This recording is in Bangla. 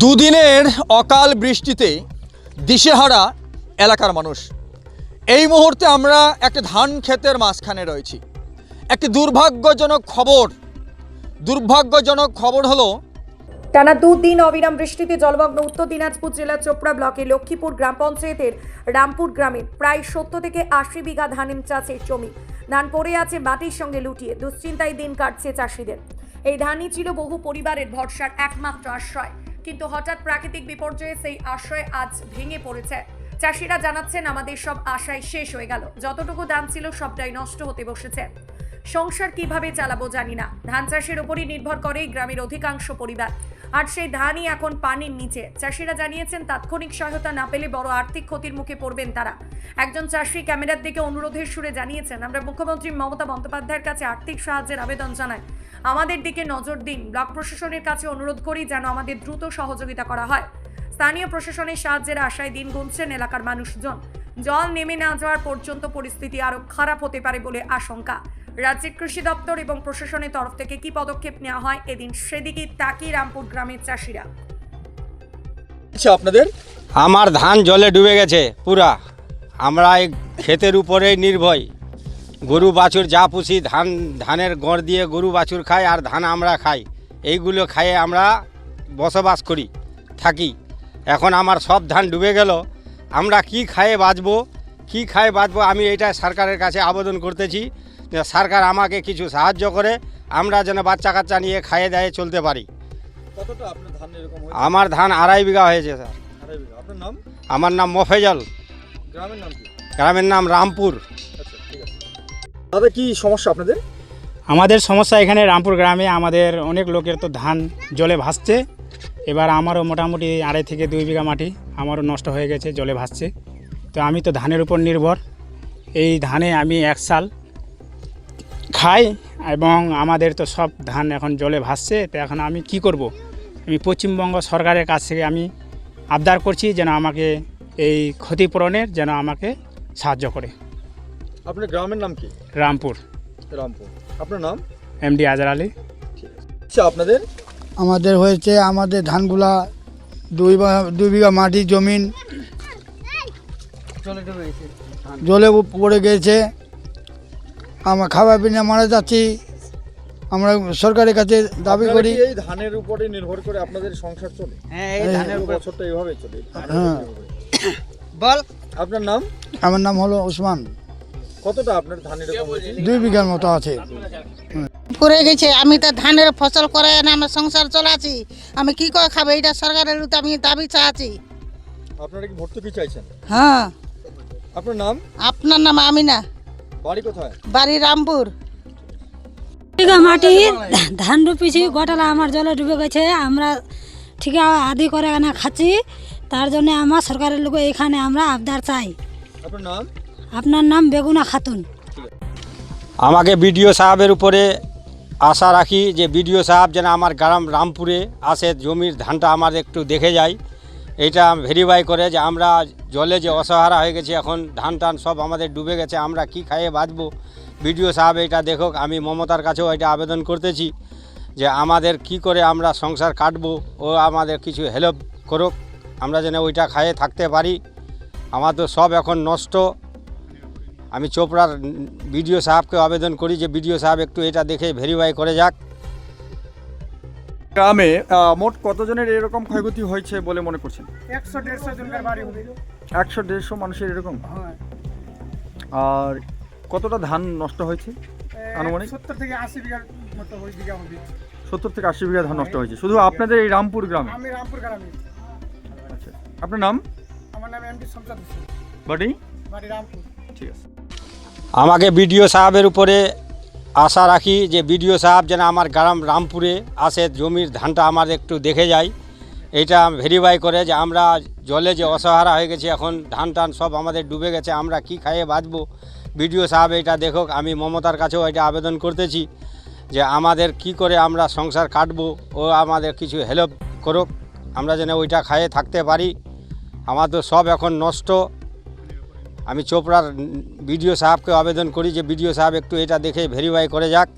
দুদিনের অকাল বৃষ্টিতে দিশেহারা এলাকার মানুষ। এই মুহূর্তে আমরা একটা ধান ক্ষেতের মাঝখানে রয়েছি। একটি দুর্ভাগ্যজনক খবর। দুর্ভাগ্যজনক খবর হলো, টানা দুদিন অবিরাম বৃষ্টিতে জলমগ্ন উত্তর দিনাজপুর জেলার চোপড়া ব্লকের লক্ষ্মীপুর গ্রাম পঞ্চায়েতের রামপুর গ্রামে প্রায় সত্তর থেকে আশি বিঘা ধান চাষের জমি। ধান পড়ে আছে মাটির সঙ্গে লুটিয়ে। দুশ্চিন্তায় দিন কাটছে চাষিদের। এই ধানই ছিল বহু পরিবারের ভরসার একমাত্র আশ্রয়। কিন্তু হঠাৎ প্রাকৃতিক বিপর্যয়ে সেই আশ্রয় আজ ভেঙে পড়েছে। চাষিরা জানাচ্ছেন, আমাদের সব আশায় শেষ হয়ে গেল। যতটুকু দাম ছিল, সবটাই নষ্ট হতে বসেছে। সংসার কীভাবে চালাবো জানি না। ধান চাষের উপরই নির্ভর করে গ্রামের অধিকাংশ পরিবার। আর সেই ধানই এখন পানির নিচে। চাষিরা জানিয়েছেন, তাৎক্ষণিক সহায়তা না পেলে বড় আর্থিক ক্ষতির মুখে পড়বেন তারা। একজন চাষি ক্যামেরার দিকে অনুরোধের সুরে জানিয়েছেন, আমরা মুখ্যমন্ত্রী মমতা বন্দ্যোপাধ্যায়ের কাছে আর্থিক সাহায্যের আবেদন জানাই। আমাদের দিকে নজর দিন। ব্লক প্রশাসনের কাছে অনুরোধ করি যেন আমাদের দ্রুত সহযোগিতা করা হয়। স্থানীয় প্রশাসনের সাহায্যের আশায় দিন গুনছেন এলাকার মানুষজন। জল নেমে না যাওয়ার পর্যন্ত পরিস্থিতি আরও খারাপ হতে পারে বলে আশঙ্কা। রাজ্যের কৃষি দপ্তর এবং প্রশাসনের তরফ থেকে কি পদক্ষেপ নেওয়া হয় এদিন সেদিকে তাকিয়ে রামপুর গ্রামের চাষিরা। আচ্ছা আপনাদের? আমার ধান জলে ডুবে গেছে পুরা। আমরা এই ক্ষেতের উপরেই নির্ভয়। গরু বাছুর যা পুষি ধান ধানের গড় দিয়ে গরু বাছুর খাই আর ধান আমরা খাই। এইগুলো খাইয়ে আমরা বসবাস করি থাকি। এখন আমার সব ধান ডুবে গেল। আমরা কি খায়ে বাঁচবো? কি খায়ে বাঁচবো? আমি এটা সরকারের কাছে আবেদন করতেছি যে সরকার আমাকে কিছু সাহায্য করে আমরা যেন বাচ্চা কাচ্চা নিয়ে খাইয়ে দায়ে চলতে পারি। আমার ধান আড়াই বিঘা হয়েছে স্যার। আমার নাম মফেজল। গ্রামের নাম রামপুর। দাদা কি সমস্যা আপনাদের? আমাদের সমস্যা এখানে রামপুর গ্রামে আমাদের অনেক লোকের তো ধান জলে ভাসছে। এবার আমারও মোটামুটি আড়াই থেকে দুই বিঘা মাটি আমারও নষ্ট হয়ে গেছে, জলে ভাসছে। তো আমি তো ধানের উপর নির্ভর। এই ধানে আমি এক সাল খাই এবং আমাদের তো সব ধান এখন জলে ভাসছে। তো এখন আমি কি করব? আমি পশ্চিমবঙ্গ সরকারের কাছ থেকে আমি আবদার করছি যেন আমাকে এই ক্ষতিপূরণের যেন আমাকে সাহায্য করে। আপনার গ্রামের নাম কি? রামপুর। রামপুর। আপনার নাম? এমডি আজার আলী। আচ্ছা আপনাদের? আমাদের হয়েছে আমাদের ধানগুলা দুই বা- দুই বিঘা মাটি জমিন। জলে পড়ে গেছে। আমরা খাবার পিনে মারা যাচ্ছি। আমরা সরকারের কাছে দাবি করি। এই ধানের উপরে নির্ভর করে আপনাদের সংসার চলে? হ্যাঁ এই ধানের বছরটা এইভাবে চলে। হ্যাঁ। বল। আপনার নাম? আমার নাম হলো ওসমান। কতটা আপনার ধান দুই বিঘার মতো আছে। পড়ে গেছে আমি তো ধানের ফসল করে এনে আমার সংসার চলাছি আমি কি করে খাব? এটা সরকারের তো আমি দাবি চাচ্ছি আপনারা কি ভর্তুকি চাইছেন? হ্যাঁ। আপনার নাম? আপনার নাম আমিনা। বাড়ি কোথায়? বাড়ি রামপুর। বিঘা মাটি ধান রুপিছি গোটালা আমার জলে ডুবে গেছে। আমরা ঠিক আদি করে এখানে খাচ্ছি। তার জন্য আমার সরকারের লোক এখানে আমরা আবদার চাই। আপনার নাম? আপনার নাম বেগুনা খাতুন। আমাকে বিডিও সাহেবের উপরে আশা রাখি যে বিডিও সাহেব যেন আমার গ্রাম রামপুরে আসে, জমির ধানটা আমার একটু দেখে যায়। এটা ভেরিফাই করে যে আমরা জলে যে অসহারা হয়ে গেছি, এখন ধান টান সব আমাদের ডুবে গেছে, আমরা কি খাইয়ে বাঁচবো? বিডিও সাহেব এটা দেখুক, আমি মমতার কাছেও এটা আবেদন করতেছি যে আমাদের কি করে আমরা সংসার কাটবো, ও আমাদের কিছু হেল্প করুক, আমরা যেন ওইটা খাইয়ে থাকতে পারি। আমার তো সব এখন নষ্ট। আমি চোপড়ার বিডিও সাহেবকে আবেদন করি যে বিডিও সাহেব একটু এটা দেখে ভেরিফাই করে যাক। গ্রামে মোট কতজনের এরকম ক্ষয়ক্ষতি হয়েছে বলে মনে করছেন? একশো দেড়শো জনের বাড়ি একশো দেড়শো মানুষের এরকম? আর কতটা ধান নষ্ট হয়েছে আনুমানিক? সত্তর থেকে আশি বিঘা সত্তর থেকে আশি বিঘা ধান নষ্ট হয়েছে। শুধু আপনাদের এই রামপুর গ্রামে? আমি রামপুর গ্রামে। আচ্ছা। আপনার নাম? আমার নাম এমডি শমসাদ হোসেন। বাড়ি? বাড়ি রামপুর। ঠিক আছে। আমাকে বিডিও সাহেবের উপরে আশা রাখি যে বিডিও সাহেব যেন আমার গ্রাম রামপুরে আসে, জমির ধানটা আমার একটু দেখে যায়। এটা ভেরিফাই করে যে আমরা জলে যে অসহারা হয়ে গেছি, এখন ধান টান সব আমাদের ডুবে গেছে, আমরা কি খাইয়ে বাঁচবো? বিডিও সাহেব এটা দেখুক, আমি মমতার কাছেও এটা আবেদন করতেছি যে আমাদের কি করে আমরা সংসার কাটবো, ও আমাদের কিছু হেল্প করুক, আমরা যেন ওইটা খাইয়ে থাকতে পারি। আমার তো সব এখন নষ্ট আমি চোপড়ার বিডিও সাহেবকে আবেদন করি যে বিডিও সাহেব একটু এটা দেখে ভেরিফাই করে যাক।